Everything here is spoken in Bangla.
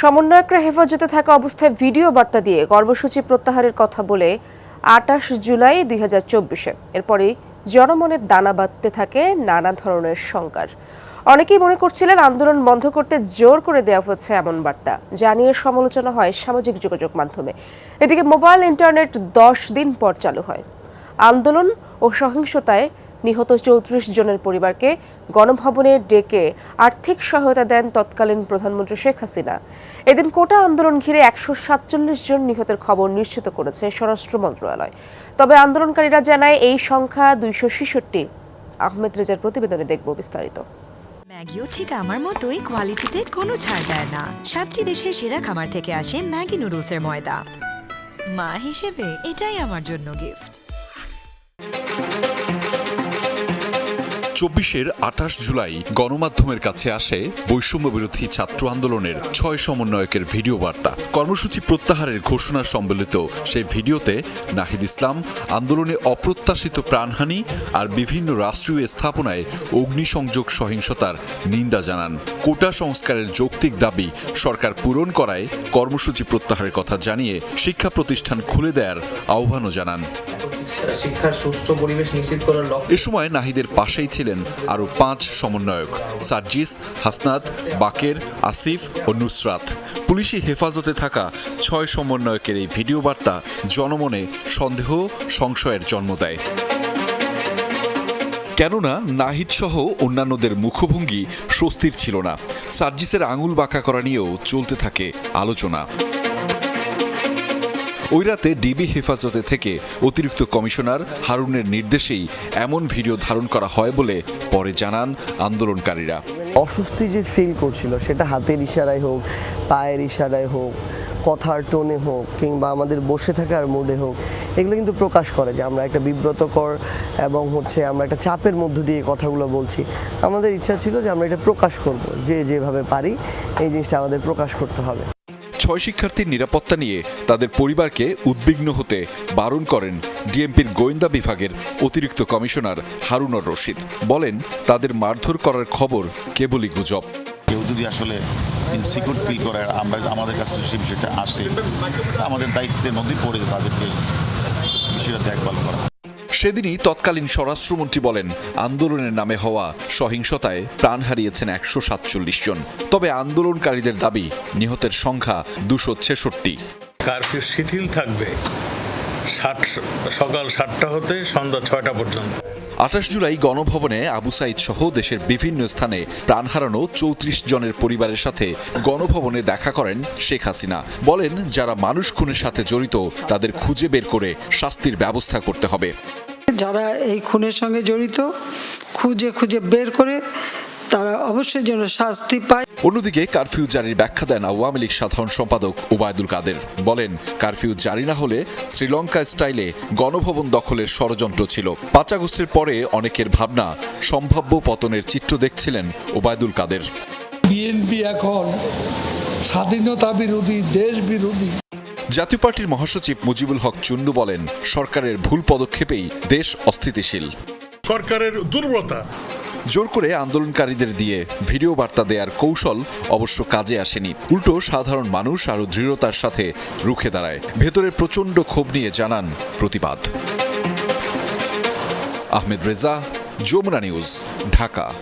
সমন্বয়করা হেফাজতে থাকা অবস্থায় ভিডিও বার্তা দিয়ে কর্মসূচি প্রত্যাহারের কথা বলে আটাশ জুলাই দুই হাজার চব্বিশে। এরপরই জনমনের দানা বাঁধতে থাকে নানা ধরনের শঙ্কার অনেকেই মনে করছিলেন আন্দোলন বন্ধ করতে জোর করে দেওয়া হচ্ছে এমন বার্তা। যা নিয়ে সমালোচনা হয় সামাজিক যোগাযোগ মাধ্যমে। এদিকে মোবাইল, ইন্টারনেট দশ দিন পর চালু হয়। আন্দোলন ও সহিংসতায় নিহত চৌত্রিশ জনের পরিবারকে গণভবনে ডেকে আর্থিক সহায়তা দেন তৎকালীন প্রধানমন্ত্রী শেখ হাসিনা। এদিন কোটা আন্দোলন ঘিরে একশো সাতচল্লিশ জন নিহতের খবর নিশ্চিত করেছে স্বরাষ্ট্র মন্ত্রণালয়। তবে আন্দোলনকারীরা জানায়, এই সংখ্যা দুইশো ছেষট্টি। আহমেদ রেজার প্রতিবেদনে দেখব বিস্তারিত। ম্যাগিও ঠিক আমার মতোই কোয়ালিটিতে কোনো ছাড় দেয় না। সাতটি দেশের সেরা খামার থেকে আসে ম্যাগি নুডলসের ময়দা। মা হিসেবে এটাই আমার জন্য গিফট। চব্বিশের আঠাশ জুলাই গণমাধ্যমের কাছে আসে বৈষম্য বিরোধী ছাত্র আন্দোলনের ছয় সমন্বয়কের ভিডিও বার্তা। কর্মসূচি প্রত্যাহারের ঘোষণা সম্বলিত সেই ভিডিওতে নাহিদ ইসলাম আন্দোলনে অপ্রত্যাশিত প্রাণহানি আর বিভিন্ন রাষ্ট্রীয় স্থাপনায় অগ্নিসংযোগ সহিংসতার নিন্দা জানান। কোটা সংস্কারের যৌক্তিক দাবি সরকার পূরণ করায় কর্মসূচি প্রত্যাহারের কথা জানিয়ে শিক্ষা প্রতিষ্ঠান খুলে দেওয়ার আহ্বানও জানান। শিক্ষার সুষ্ঠু পরিবেশ নিশ্চিত করার লক্ষ্যে এ সময় নাহিদের পাশেই ছিলেন আরও পাঁচ সমন্বয়ক, সার্জিস, হাসনাত, বাকের, আসিফ ও নুসরাত। পুলিশি হেফাজতে থাকা ছয় সমন্বয়কের এই ভিডিও বার্তা জনমনে সন্দেহ, সংশয়ের জন্ম দেয়। কেননা নাহিদ সহ অন্যান্যদের মুখভঙ্গি স্বস্তির ছিল না। সার্জিসের আঙুল বাঁকা করা নিয়েও চলতে থাকে আলোচনা। ওই রাতে ডিবি হেফাজতে থেকে অতিরিক্ত কমিশনার হারুনের নির্দেশেই এমন ভিডিও ধারণ করা হয় বলে পরে জানান আন্দোলনকারীরা। অস্বস্তি যে ফিল করছিল, সেটা হাতের ইশারায় হোক, পায়ের ইশারায় হোক, কথার টোনে হোক, কিংবা আমাদের বসে থাকার মুডে হোক, এগুলো কিন্তু প্রকাশ করে যে আমরা একটা বিব্রতকর এবং হচ্ছে আমরা একটা চাপের মধ্য দিয়ে কথাগুলো বলছি। আমাদের ইচ্ছা ছিল যে আমরা এটা প্রকাশ করব, যে যেভাবে পারি, এই জিনিসটা আমাদের প্রকাশ করতে হবে। ছয় শিক্ষার্থীর নিরাপত্তা নিয়ে তাদের পরিবারকে উদ্বিগ্ন হতে বারণ করেন ডিএমপির গোয়েন্দা বিভাগের অতিরিক্ত কমিশনার হারুনর রশিদ। বলেন, তাদের মারধর করার খবর কেবলই গুজব। কেউ যদি আসলে ইনসিকিউর ফিল করে, আমরা আমাদের কাছে সেই বিষয়টা আসে আমাদের দায়িত্বের মধ্যেই পড়ে তাদেরকে বিষয়টা দেখভাল করা। সেদিনই তৎকালীন স্বরাষ্ট্রমন্ত্রী বলেন আন্দোলনের নামে হওয়া সহিংসতায় প্রাণ হারিয়েছেন একশো সাতচল্লিশ জন। তবে আন্দোলনকারীদের দাবি নিহতের সংখ্যা দুশো ছেষট্টি। কারফিউ শিথিল থাকবে সাত সকাল সাতটা হতে সন্ধ্যা ছয়টা পর্যন্ত। আঠাশ জুলাই গণভবনে আবু সাইদ সহ দেশের বিভিন্ন স্থানে প্রাণ হারানো চৌত্রিশ জনের পরিবারের সাথে গণভবনে দেখা করেন শেখ হাসিনা। বলেন যারা মানুষ খুনের সাথে জড়িত তাদের খুঁজে বের করে শাস্তির ব্যবস্থা করতে হবে। যারা এই খুনের সঙ্গে জড়িত খুঁজে খুঁজে বের করে তারা অবশ্যই যেন শাস্তি পায়। অন্যদিকে কারফিউ জারির ব্যাখ্যা দেন আওয়ামী লীগ সাধারণ সম্পাদক ওবায়দুল কাদের। বলেন কারফিউ জারি না হলে শ্রীলঙ্কা স্টাইলে গণভবন দখলের ষড়যন্ত্র ছিল। পাঁচ আগস্টের পরে অনেকের ভাবনা সম্ভাব্য পতনের চিত্র দেখছিলেন ওবায়দুল কাদের। বিএনপি এখন স্বাধীনতা বিরোধী দেশ বিরোধী জাতীয় পার্টির মহাসচিব মুজিবুল হক চুন্নু বলেন সরকারের ভুল পদক্ষেপেই দেশ অস্থিতিশীল। সরকারের দুর্বলতা। জোর করে আন্দোলনকারীদের দিয়ে ভিডিও বার্তা দেওয়ার কৌশল অবশ্য কাজে আসেনি। উল্টো সাধারণ মানুষ আরও দৃঢ়তার সাথে রুখে দাঁড়ায়। ভেতরে প্রচণ্ড ক্ষোভ নিয়ে জানান প্রতিবাদ। আহমেদ রেজা যমুনা নিউজ ঢাকা।